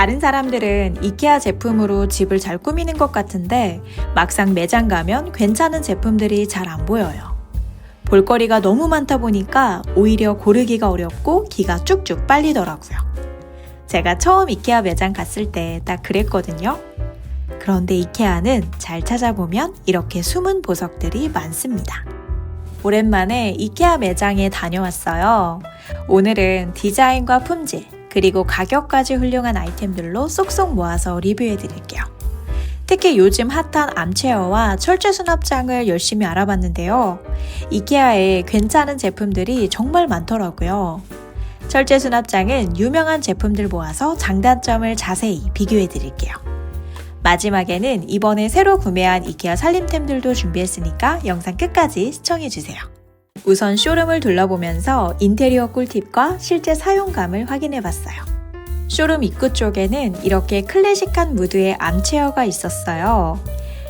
다른 사람들은 이케아 제품으로 집을 잘 꾸미는 것 같은데 막상 매장 가면 괜찮은 제품들이 잘 안 보여요. 볼거리가 너무 많다 보니까 오히려 고르기가 어렵고 기가 쭉쭉 빨리더라고요. 제가 처음 이케아 매장 갔을 때 딱 그랬거든요. 그런데 이케아는 잘 찾아보면 이렇게 숨은 보석들이 많습니다. 오랜만에 이케아 매장에 다녀왔어요. 오늘은 디자인과 품질, 그리고 가격까지 훌륭한 아이템들로 쏙쏙 모아서 리뷰해 드릴게요. 특히 요즘 핫한 암체어와 철제 수납장을 열심히 알아봤는데요. 이케아에 괜찮은 제품들이 정말 많더라고요. 철제 수납장은 유명한 제품들 모아서 장단점을 자세히 비교해 드릴게요. 마지막에는 이번에 새로 구매한 이케아 살림템들도 준비했으니까 영상 끝까지 시청해 주세요. 우선 쇼룸을 둘러보면서 인테리어 꿀팁과 실제 사용감을 확인해 봤어요. 쇼룸 입구 쪽에는 이렇게 클래식한 무드의 암체어가 있었어요.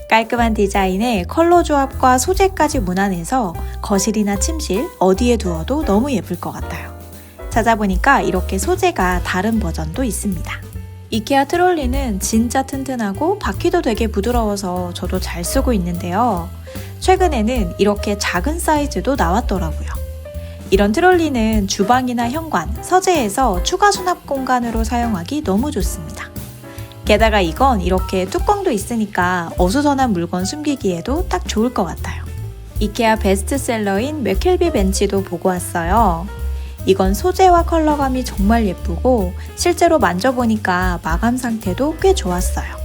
깔끔한 디자인에 컬러 조합과 소재까지 무난해서 거실이나 침실 어디에 두어도 너무 예쁠 것 같아요. 찾아보니까 이렇게 소재가 다른 버전도 있습니다. 이케아 트롤리는 진짜 튼튼하고 바퀴도 되게 부드러워서 저도 잘 쓰고 있는데요. 최근에는 이렇게 작은 사이즈도 나왔더라고요. 이런 트롤리는 주방이나 현관, 서재에서 추가 수납 공간으로 사용하기 너무 좋습니다. 게다가 이건 이렇게 뚜껑도 있으니까 어수선한 물건 숨기기에도 딱 좋을 것 같아요. 이케아 베스트셀러인 맥켈비 벤치도 보고 왔어요. 이건 소재와 컬러감이 정말 예쁘고 실제로 만져보니까 마감 상태도 꽤 좋았어요.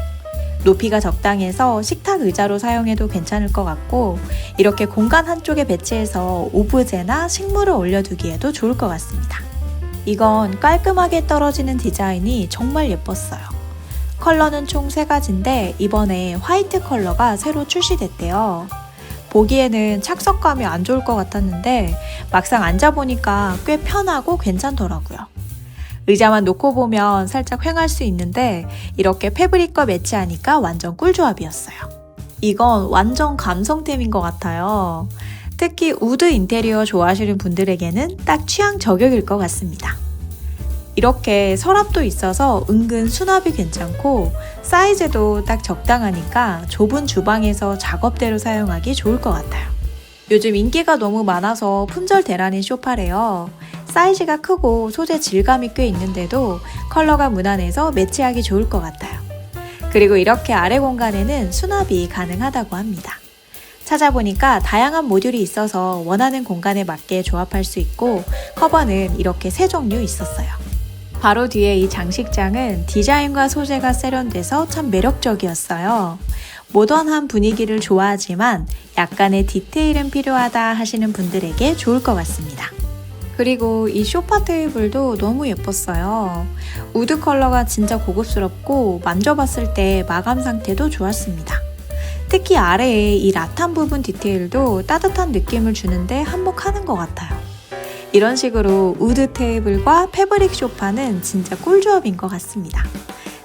높이가 적당해서 식탁 의자로 사용해도 괜찮을 것 같고 이렇게 공간 한쪽에 배치해서 오브제나 식물을 올려두기에도 좋을 것 같습니다. 이건 깔끔하게 떨어지는 디자인이 정말 예뻤어요. 컬러는 총 3가지인데 이번에 화이트 컬러가 새로 출시됐대요. 보기에는 착석감이 안 좋을 것 같았는데 막상 앉아보니까 꽤 편하고 괜찮더라고요. 의자만 놓고 보면 살짝 횡할 수 있는데 이렇게 패브릭과 매치하니까 완전 꿀조합이었어요. 이건 완전 감성템인 것 같아요. 특히 우드 인테리어 좋아하시는 분들에게는 딱 취향 저격일 것 같습니다. 이렇게 서랍도 있어서 은근 수납이 괜찮고 사이즈도 딱 적당하니까 좁은 주방에서 작업대로 사용하기 좋을 것 같아요. 요즘 인기가 너무 많아서 품절 대란인 쇼파래요. 사이즈가 크고 소재 질감이 꽤 있는데도 컬러가 무난해서 매치하기 좋을 것 같아요. 그리고 이렇게 아래 공간에는 수납이 가능하다고 합니다. 찾아보니까 다양한 모듈이 있어서 원하는 공간에 맞게 조합할 수 있고 커버는 이렇게 세 종류 있었어요. 바로 뒤에 이 장식장은 디자인과 소재가 세련돼서 참 매력적이었어요. 모던한 분위기를 좋아하지만 약간의 디테일은 필요하다 하시는 분들에게 좋을 것 같습니다. 그리고 이 쇼파 테이블도 너무 예뻤어요. 우드 컬러가 진짜 고급스럽고 만져봤을 때 마감 상태도 좋았습니다. 특히 아래에 이 라탄 부분 디테일도 따뜻한 느낌을 주는데 한몫하는 것 같아요. 이런 식으로 우드 테이블과 패브릭 쇼파는 진짜 꿀조합인 것 같습니다.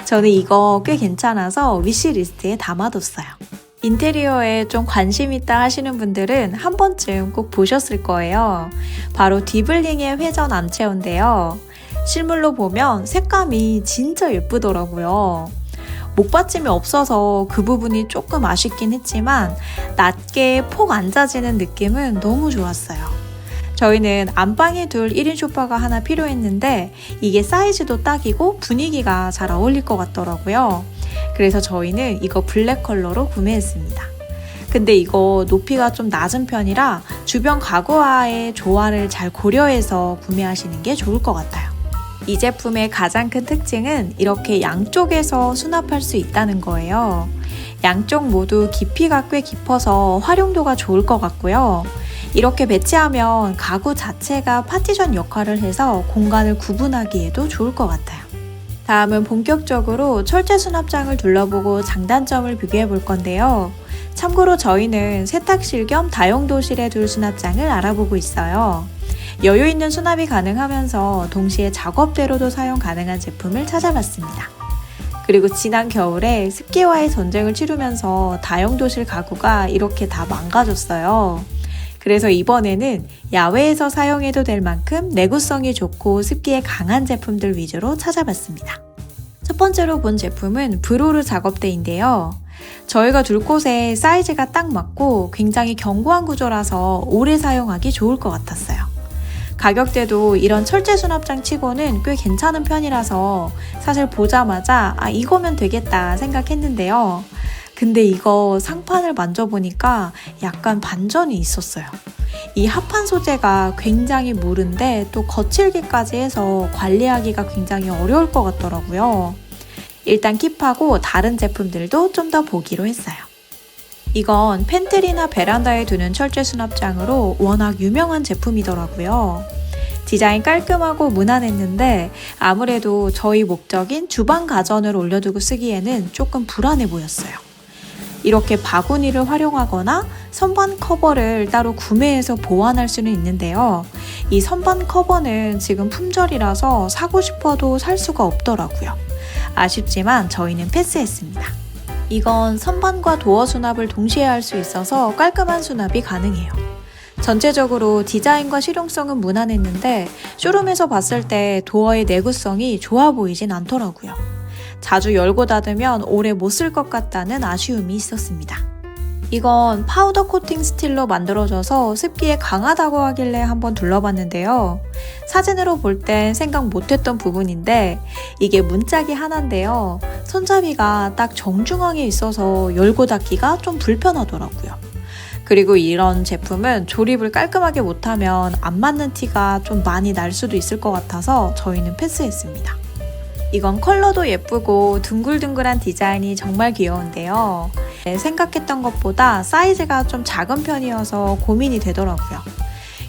저는 이거 꽤 괜찮아서 위시리스트에 담아뒀어요. 인테리어에 좀 관심 있다 하시는 분들은 한 번쯤 꼭 보셨을 거예요. 바로 디블링의 회전 암체어인데요. 실물로 보면 색감이 진짜 예쁘더라고요. 목받침이 없어서 그 부분이 조금 아쉽긴 했지만 낮게 폭 앉아지는 느낌은 너무 좋았어요. 저희는 안방에 둘 1인 소파가 하나 필요했는데 이게 사이즈도 딱이고 분위기가 잘 어울릴 것 같더라고요. 그래서 저희는 이거 블랙 컬러로 구매했습니다. 근데 이거 높이가 좀 낮은 편이라 주변 가구와의 조화를 잘 고려해서 구매하시는 게 좋을 것 같아요. 이 제품의 가장 큰 특징은 이렇게 양쪽에서 수납할 수 있다는 거예요. 양쪽 모두 깊이가 꽤 깊어서 활용도가 좋을 것 같고요. 이렇게 배치하면 가구 자체가 파티션 역할을 해서 공간을 구분하기에도 좋을 것 같아요. 다음은 본격적으로 철제 수납장을 둘러보고 장단점을 비교해 볼 건데요. 참고로 저희는 세탁실 겸 다용도실에 둘 수납장을 알아보고 있어요. 여유 있는 수납이 가능하면서 동시에 작업대로도 사용 가능한 제품을 찾아봤습니다. 그리고 지난 겨울에 습기와의 전쟁을 치르면서 다용도실 가구가 이렇게 다 망가졌어요. 그래서 이번에는 야외에서 사용해도 될 만큼 내구성이 좋고 습기에 강한 제품들 위주로 찾아봤습니다. 첫 번째로 본 제품은 브로르 작업대인데요. 저희가 둘 곳에 사이즈가 딱 맞고 굉장히 견고한 구조라서 오래 사용하기 좋을 것 같았어요. 가격대도 이런 철제 수납장 치고는 꽤 괜찮은 편이라서 사실 보자마자 아, 이거면 되겠다 생각했는데요. 근데 이거 상판을 만져보니까 약간 반전이 있었어요. 이 합판 소재가 굉장히 무른데 또 거칠기까지 해서 관리하기가 굉장히 어려울 것 같더라고요. 일단 킵하고 다른 제품들도 좀 더 보기로 했어요. 이건 팬트리나 베란다에 두는 철제 수납장으로 워낙 유명한 제품이더라고요. 디자인 깔끔하고 무난했는데 아무래도 저희 목적인 주방 가전을 올려두고 쓰기에는 조금 불안해 보였어요. 이렇게 바구니를 활용하거나 선반 커버를 따로 구매해서 보완할 수는 있는데요. 이 선반 커버는 지금 품절이라서 사고 싶어도 살 수가 없더라고요. 아쉽지만 저희는 패스했습니다. 이건 선반과 도어 수납을 동시에 할 수 있어서 깔끔한 수납이 가능해요. 전체적으로 디자인과 실용성은 무난했는데 쇼룸에서 봤을 때 도어의 내구성이 좋아 보이진 않더라고요. 자주 열고 닫으면 오래 못 쓸 것 같다는 아쉬움이 있었습니다. 이건 파우더 코팅 스틸로 만들어져서 습기에 강하다고 하길래 한번 둘러봤는데요. 사진으로 볼 땐 생각 못했던 부분인데 이게 문짝이 하나인데요. 손잡이가 딱 정중앙에 있어서 열고 닫기가 좀 불편하더라고요. 그리고 이런 제품은 조립을 깔끔하게 못하면 안 맞는 티가 좀 많이 날 수도 있을 것 같아서 저희는 패스했습니다. 이건 컬러도 예쁘고 둥글둥글한 디자인이 정말 귀여운데요. 네, 생각했던 것보다 사이즈가 좀 작은 편이어서 고민이 되더라고요.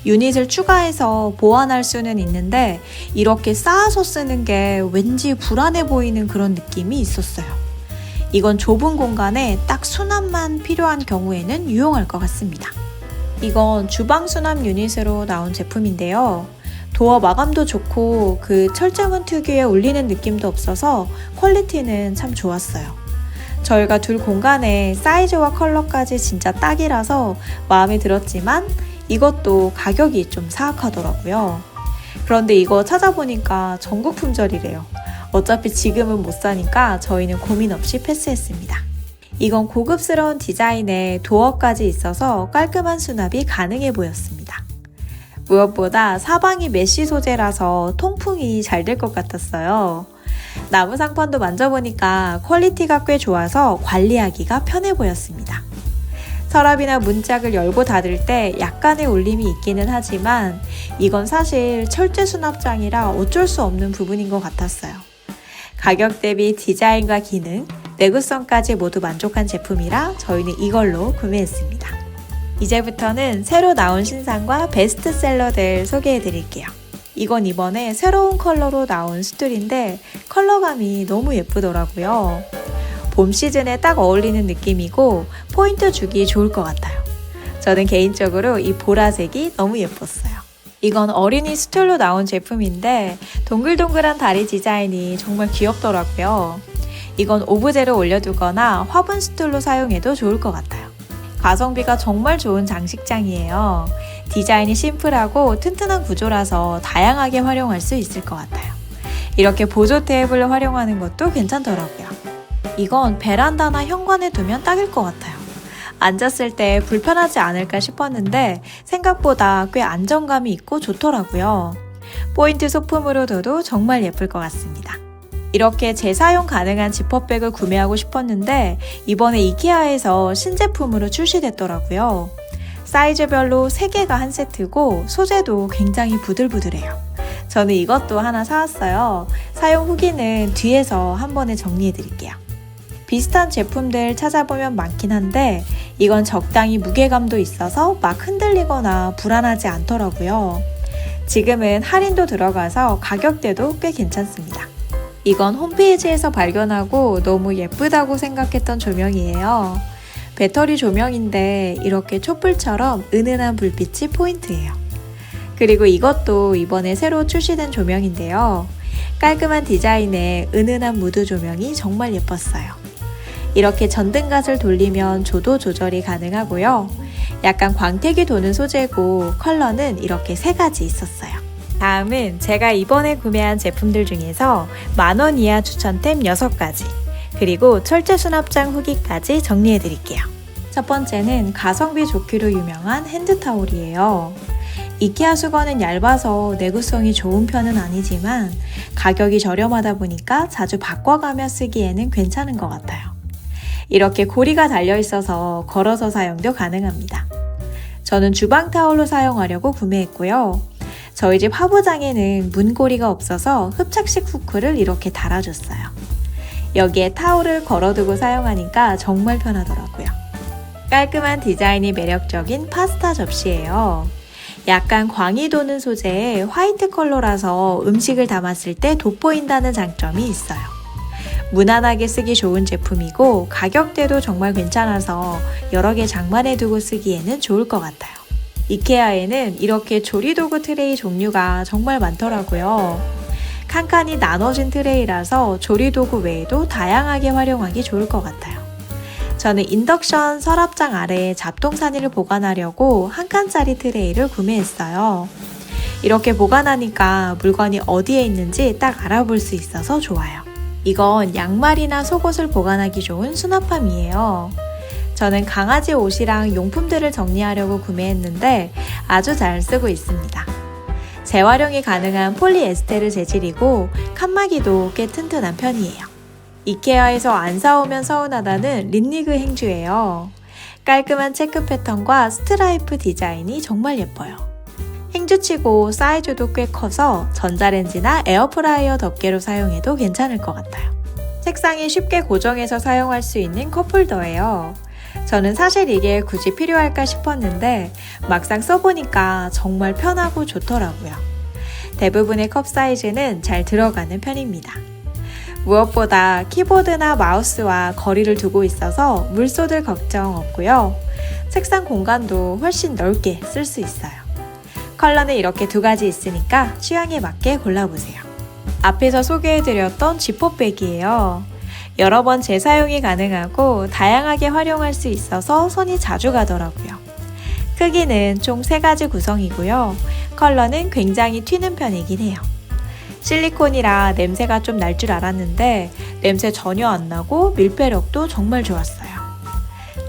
유닛을 추가해서 보완할 수는 있는데 이렇게 쌓아서 쓰는 게 왠지 불안해 보이는 그런 느낌이 있었어요. 이건 좁은 공간에 딱 수납만 필요한 경우에는 유용할 것 같습니다. 이건 주방 수납 유닛으로 나온 제품인데요. 도어 마감도 좋고 그 철장은 특유의 울리는 느낌도 없어서 퀄리티는 참 좋았어요. 저희가 둘 공간에 사이즈와 컬러까지 진짜 딱이라서 마음에 들었지만 이것도 가격이 좀 사악하더라고요. 그런데 이거 찾아보니까 전국 품절이래요. 어차피 지금은 못 사니까 저희는 고민 없이 패스했습니다. 이건 고급스러운 디자인에 도어까지 있어서 깔끔한 수납이 가능해 보였습니다. 무엇보다 사방이 메쉬 소재라서 통풍이 잘 될 것 같았어요. 나무 상판도 만져보니까 퀄리티가 꽤 좋아서 관리하기가 편해 보였습니다. 서랍이나 문짝을 열고 닫을 때 약간의 울림이 있기는 하지만 이건 사실 철제 수납장이라 어쩔 수 없는 부분인 것 같았어요. 가격 대비 디자인과 기능, 내구성까지 모두 만족한 제품이라 저희는 이걸로 구매했습니다. 이제부터는 새로 나온 신상과 베스트셀러들 소개해 드릴게요. 이건 이번에 새로운 컬러로 나온 스툴인데 컬러감이 너무 예쁘더라고요. 봄 시즌에 딱 어울리는 느낌이고 포인트 주기 좋을 것 같아요. 저는 개인적으로 이 보라색이 너무 예뻤어요. 이건 어린이 스툴로 나온 제품인데 동글동글한 다리 디자인이 정말 귀엽더라고요. 이건 오브제로 올려두거나 화분 스툴로 사용해도 좋을 것 같아요. 가성비가 정말 좋은 장식장이에요. 디자인이 심플하고 튼튼한 구조라서 다양하게 활용할 수 있을 것 같아요. 이렇게 보조 테이블로 활용하는 것도 괜찮더라고요. 이건 베란다나 현관에 두면 딱일 것 같아요. 앉았을 때 불편하지 않을까 싶었는데 생각보다 꽤 안정감이 있고 좋더라고요. 포인트 소품으로 둬도 정말 예쁠 것 같습니다. 이렇게 재사용 가능한 지퍼백을 구매하고 싶었는데 이번에 이케아에서 신제품으로 출시됐더라고요. 사이즈별로 3개가 한 세트고 소재도 굉장히 부들부들해요. 저는 이것도 하나 사왔어요. 사용 후기는 뒤에서 한 번에 정리해 드릴게요. 비슷한 제품들 찾아보면 많긴 한데 이건 적당히 무게감도 있어서 막 흔들리거나 불안하지 않더라고요. 지금은 할인도 들어가서 가격대도 꽤 괜찮습니다. 이건 홈페이지에서 발견하고 너무 예쁘다고 생각했던 조명이에요. 배터리 조명인데 이렇게 촛불처럼 은은한 불빛이 포인트예요. 그리고 이것도 이번에 새로 출시된 조명인데요. 깔끔한 디자인에 은은한 무드 조명이 정말 예뻤어요. 이렇게 전등갓을 돌리면 조도 조절이 가능하고요. 약간 광택이 도는 소재고 컬러는 이렇게 세 가지 있었어요. 다음은 제가 이번에 구매한 제품들 중에서 만원 이하 추천템 6가지, 그리고 철제 수납장 후기까지 정리해 드릴게요. 첫 번째는 가성비 좋기로 유명한 핸드타올이에요. 이케아 수건은 얇아서 내구성이 좋은 편은 아니지만 가격이 저렴하다 보니까 자주 바꿔가며 쓰기에는 괜찮은 것 같아요. 이렇게 고리가 달려 있어서 걸어서 사용도 가능합니다. 저는 주방 타올로 사용하려고 구매했고요. 저희 집 화부장에는 문고리가 없어서 흡착식 후크를 이렇게 달아줬어요. 여기에 타올을 걸어두고 사용하니까 정말 편하더라고요. 깔끔한 디자인이 매력적인 파스타 접시예요. 약간 광이 도는 소재의 화이트 컬러라서 음식을 담았을 때 돋보인다는 장점이 있어요. 무난하게 쓰기 좋은 제품이고 가격대도 정말 괜찮아서 여러 개 장만해 두고 쓰기에는 좋을 것 같아요. 이케아에는 이렇게 조리도구 트레이 종류가 정말 많더라고요. 칸칸이 나눠진 트레이라서 조리도구 외에도 다양하게 활용하기 좋을 것 같아요. 저는 인덕션 서랍장 아래에 잡동 사니를 보관하려고 한 칸짜리 트레이를 구매했어요. 이렇게 보관하니까 물건이 어디에 있는지 딱 알아볼 수 있어서 좋아요. 이건 양말이나 속옷을 보관하기 좋은 수납함이에요. 저는 강아지 옷이랑 용품들을 정리하려고 구매했는데 아주 잘 쓰고 있습니다. 재활용이 가능한 폴리에스테르 재질이고 칸막이도 꽤 튼튼한 편이에요. 이케아에서 안 사오면 서운하다는 린니그 행주예요. 깔끔한 체크 패턴과 스트라이프 디자인이 정말 예뻐요. 행주치고 사이즈도 꽤 커서 전자레인지나 에어프라이어 덮개로 사용해도 괜찮을 것 같아요. 책상에 쉽게 고정해서 사용할 수 있는 컵홀더예요. 저는 사실 이게 굳이 필요할까 싶었는데 막상 써보니까 정말 편하고 좋더라고요. 대부분의 컵 사이즈는 잘 들어가는 편입니다. 무엇보다 키보드나 마우스와 거리를 두고 있어서 물 쏟을 걱정 없고요. 책상 공간도 훨씬 넓게 쓸 수 있어요. 컬러는 이렇게 두 가지 있으니까 취향에 맞게 골라보세요. 앞에서 소개해드렸던 지퍼백이에요. 여러 번 재사용이 가능하고 다양하게 활용할 수 있어서 손이 자주 가더라고요. 크기는 총 3가지 구성이고요. 컬러는 굉장히 튀는 편이긴 해요. 실리콘이라 냄새가 좀 날 줄 알았는데 냄새 전혀 안 나고 밀폐력도 정말 좋았어요.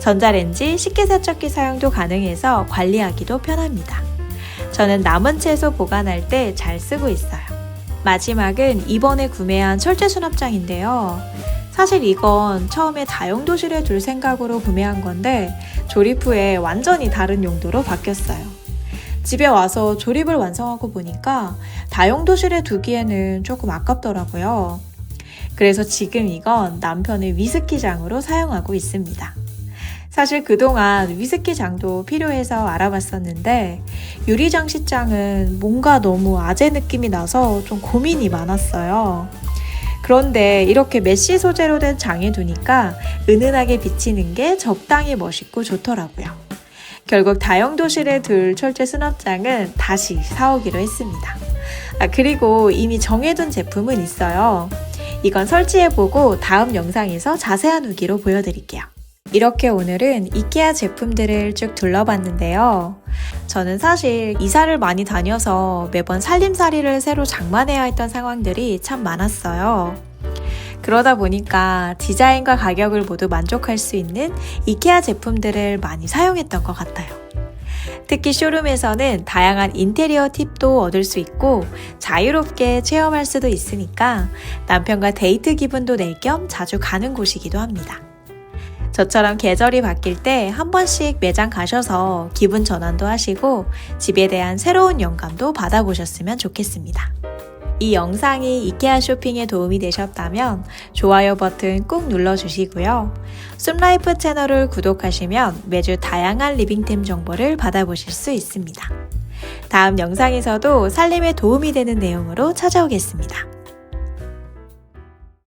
전자레인지 식기세척기 사용도 가능해서 관리하기도 편합니다. 저는 남은 채소 보관할 때 잘 쓰고 있어요. 마지막은 이번에 구매한 철제 수납장인데요. 사실 이건 처음에 다용도실에 둘 생각으로 구매한 건데 조립 후에 완전히 다른 용도로 바뀌었어요. 집에 와서 조립을 완성하고 보니까 다용도실에 두기에는 조금 아깝더라고요. 그래서 지금 이건 남편의 위스키장으로 사용하고 있습니다. 사실 그동안 위스키장도 필요해서 알아봤었는데 유리장식장은 뭔가 너무 아재 느낌이 나서 좀 고민이 많았어요. 그런데 이렇게 메쉬 소재로 된 장에 두니까 은은하게 비치는 게 적당히 멋있고 좋더라고요. 결국 다용도실에 둘 철제 수납장은 다시 사오기로 했습니다. 아, 그리고 이미 정해둔 제품은 있어요. 이건 설치해보고 다음 영상에서 자세한 후기로 보여드릴게요. 이렇게 오늘은 이케아 제품들을 쭉 둘러봤는데요. 저는 사실 이사를 많이 다녀서 매번 살림살이를 새로 장만해야 했던 상황들이 참 많았어요. 그러다 보니까 디자인과 가격을 모두 만족할 수 있는 이케아 제품들을 많이 사용했던 것 같아요. 특히 쇼룸에서는 다양한 인테리어 팁도 얻을 수 있고 자유롭게 체험할 수도 있으니까 남편과 데이트 기분도 낼 겸 자주 가는 곳이기도 합니다. 저처럼 계절이 바뀔 때 한 번씩 매장 가셔서 기분 전환도 하시고 집에 대한 새로운 영감도 받아보셨으면 좋겠습니다. 이 영상이 이케아 쇼핑에 도움이 되셨다면 좋아요 버튼 꾹 눌러주시고요. 숲라이프 채널을 구독하시면 매주 다양한 리빙템 정보를 받아보실 수 있습니다. 다음 영상에서도 살림에 도움이 되는 내용으로 찾아오겠습니다.